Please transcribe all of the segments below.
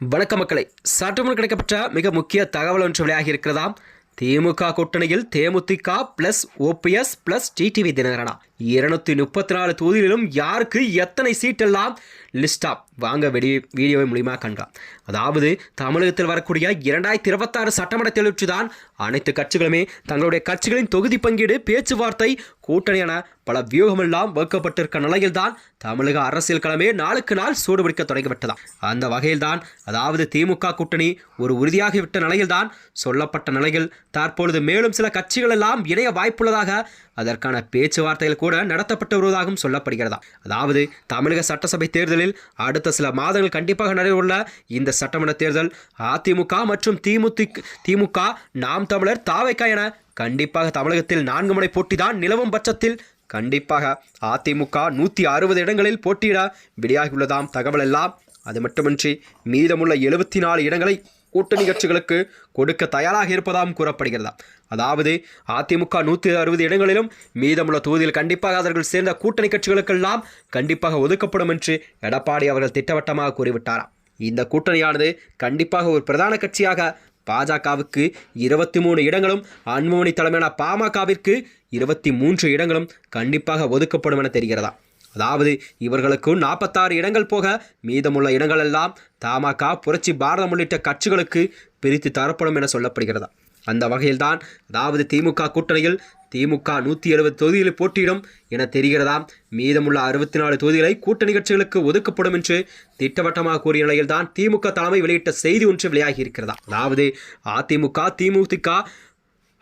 வணக்க மக்களை. சற்றுமுன் கிடைக்கப்பட்ட மிக முக்கிய தகவல் ஒன்று வெளியாகி இருக்கிறதாம். திமுக கூட்டணியில் தேமுதிக பிளஸ் ஓபிஎஸ் பிளஸ் டிடிவி தினகரனா. இருநூத்தி முப்பத்தி நாலு தொகுதிகளிலும் யாருக்கு எத்தனை சீட்டெல்லாம் லிஸ்டா வாங்க வெடி வீடியோவை மூலியமாக காண்கலாம் அதாவது தமிழகத்தில் வரக்கூடிய இரண்டாயிரத்தி இருபத்தாறு சட்டமன்ற தேர்தலுக்கு தான் அனைத்து கட்சிகளுமே தங்களுடைய கட்சிகளின் தொகுதி பங்கீடு பேச்சுவார்த்தை கூட்டணி என பல வியூகமெல்லாம் வகுக்கப்பட்டிருக்க நிலையில்தான் தமிழக அரசியல் களமே நாளுக்கு நாள் சூடுபிடிக்க தொடங்கிவிட்டதாம். அந்த வகையில்தான் அதாவது திமுக கூட்டணி ஒரு உறுதியாகிவிட்ட நிலையில்தான் சொல்லப்பட்ட நிலையில் தற்பொழுது மேலும் சில கட்சிகள் எல்லாம் இணைய வாய்ப்புள்ளதாக அதற்கான பேச்சுவார்த்தைகள் கூட நடத்தப்பட்டு வருவதாகவும் சொல்லப்படுகிறதா? அதாவது தமிழக சட்டசபை தேர்தலில் அடுத்த சில மாதங்கள் கண்டிப்பாக நடைபெறவுள்ள இந்த சட்டமன்ற தேர்தல் அதிமுக மற்றும் திமுக திமுக நாம் தமிழர் தாவைக்கா என கண்டிப்பாக தமிழகத்தில் நான்கு முனை போட்டிதான் நிலவும் பட்சத்தில் கண்டிப்பாக அதிமுக நூற்றி அறுபது இடங்களில் போட்டியிட வெளியாகியுள்ளதாம் தகவல் எல்லாம் அது மட்டுமின்றி மீதமுள்ள எழுபத்தி நாலு இடங்களை கூட்டணி கட்சிகளுக்கு கொடுக்க தயாராக இருப்பதாகவும் கூறப்படுகிறதா. அதாவது அதிமுக நூற்றி அறுபது இடங்களிலும் மீதமுள்ள தொகுதியில் கண்டிப்பாக அவர்கள் சேர்ந்த கூட்டணி கட்சிகளுக்கெல்லாம் கண்டிப்பாக ஒதுக்கப்படும் என்று எடப்பாடி அவர்கள் திட்டவட்டமாக கூறிவிட்டாராம் இந்த கூட்டணியானது கண்டிப்பாக ஒரு பிரதான கட்சியாக பாஜகவுக்கு இருபத்தி மூணு இடங்களும் அன்புமணி தலைமையான பாமகவிற்கு இருபத்தி மூன்று இடங்களும் கண்டிப்பாக ஒதுக்கப்படும் என தெரிகிறதா? அதாவது இவர்களுக்கு நாற்பத்தாறு இடங்கள் போக மீதமுள்ள இடங்களெல்லாம் தமாக புரட்சி பாரதம் உள்ளிட்ட கட்சிகளுக்கு பிரித்து தரப்படும் என சொல்லப்படுகிறதா. அந்த வகையில்தான் அதாவது திமுக கூட்டணியில் திமுக நூற்றி எழுபது தொகுதிகளில் போட்டியிடும் என தெரிகிறதாம் மீதமுள்ள அறுபத்தி நாலு தொகுதிகளை கூட்டணி கட்சிகளுக்கு ஒதுக்கப்படும் என்று திட்டவட்டமாக கூறிய நிலையில்தான் திமுக தலைமை வெளியிட்ட செய்தி ஒன்று வெளியாகி இருக்கிறதா? அதாவது அதிமுக திமுக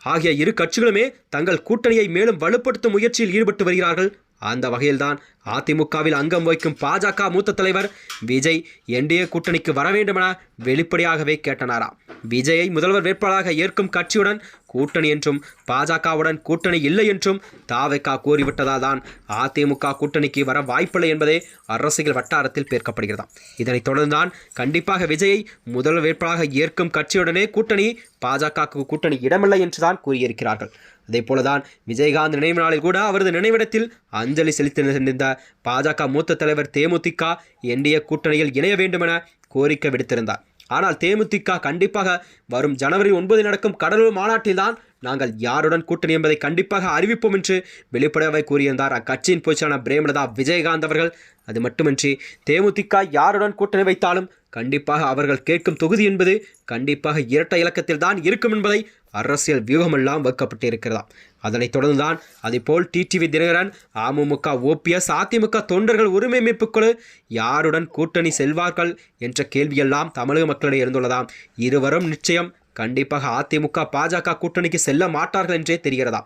ஆகிய இரு கட்சிகளுமே தங்கள் கூட்டணியை மேலும் வலுப்படுத்தும் முயற்சியில் ஈடுபட்டு வருகிறார்கள் அந்த வகையில்தான் அதிமுகவில் அங்கம் வைக்கும் பாஜக மூத்த தலைவர் விஜய் என்டிஏ கூட்டணிக்கு வர வேண்டுமென வெளிப்படையாகவே கேட்டனாராம். விஜயை முதல்வர் வேட்பாளராக ஏற்கும் கட்சியுடன் கூட்டணி என்றும் பாஜகவுடன் கூட்டணி இல்லை என்றும் தாவைக்கா கூறிவிட்டதால் தான் அதிமுக கூட்டணிக்கு வர வாய்ப்பில்லை என்பதே அரசியல் வட்டாரத்தில் பேர்க்கப்படுகிறதாம். இதனைத் தொடர்ந்தான் கண்டிப்பாக விஜயை முதல்வர் வேட்பாளராக ஏற்கும் கட்சியுடனே கூட்டணி பாஜகவுக்கு கூட்டணி இடமில்லை என்றுதான் கூறியிருக்கிறார்கள். அதே போலதான் விஜயகாந்த் நினைவு நாளில் கூட அவரது நினைவிடத்தில் அஞ்சலி செலுத்தி சென்றிருந்த பாஜக மூத்த தலைவர் தேமுதிக என்டிஏ கூட்டணியில் இணைய வேண்டுமென கோரிக்கை விடுத்திருந்தார். ஆனால் தேமுதிக கண்டிப்பாக வரும் ஜனவரி ஒன்பது நடக்கும் கடலூர் மாநாட்டில்தான் நாங்கள் யாருடன் கூட்டணி என்பதை கண்டிப்பாக அறிவிப்போம் என்று வெளிப்படையாகவே கூறியிருந்தார். அக்கட்சியின் பொதுச்சான பிரேமலதா விஜயகாந்த் அவர்கள். அது மட்டுமின்றி தேமுதிக யாருடன் கூட்டணி வைத்தாலும் கண்டிப்பாக அவர்கள் கேட்கும் தொகுதி என்பது கண்டிப்பாக இரட்டை இலக்கத்தில் தான் இருக்கும் என்பதை அரசியல் வியூகமெல்லாம் வைக்கப்பட்டு இருக்கிறதா அதனைத் தொடர்ந்துதான் அதேபோல் டிடிவி தினகரன் அமமுக ஓபிஎஸ் அதிமுக தொண்டர்கள் உரிமை மீட்புக் குழு யாருடன் கூட்டணி செல்வார்கள் என்ற கேள்வியெல்லாம் தமிழக மக்களிடையே இருந்துள்ளதாம். இருவரும் நிச்சயம் கண்டிப்பாக அதிமுக பாஜக கூட்டணிக்கு செல்ல மாட்டார்கள் என்றே தெரிகிறதா?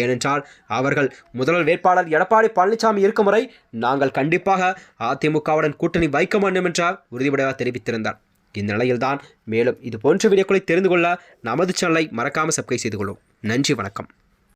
ஏனென்றால் அவர்கள் முதல்வர் வேட்பாளர் எடப்பாடி பழனிசாமி இருக்கும் வரை நாங்கள் கண்டிப்பாக அதிமுகவுடன் கூட்டணி வைக்க வேண்டும் என்றார் உறுதிபடையாக தெரிவித்திருந்தார். இந்த நிலையில்தான் மேலும் இது போன்ற வீடியோக்களை தெரிந்து கொள்ள நமது சேனலை மறக்காமல் சப்ஸ்கிரைப் செய்து கொள்ளும். நன்றி வணக்கம்.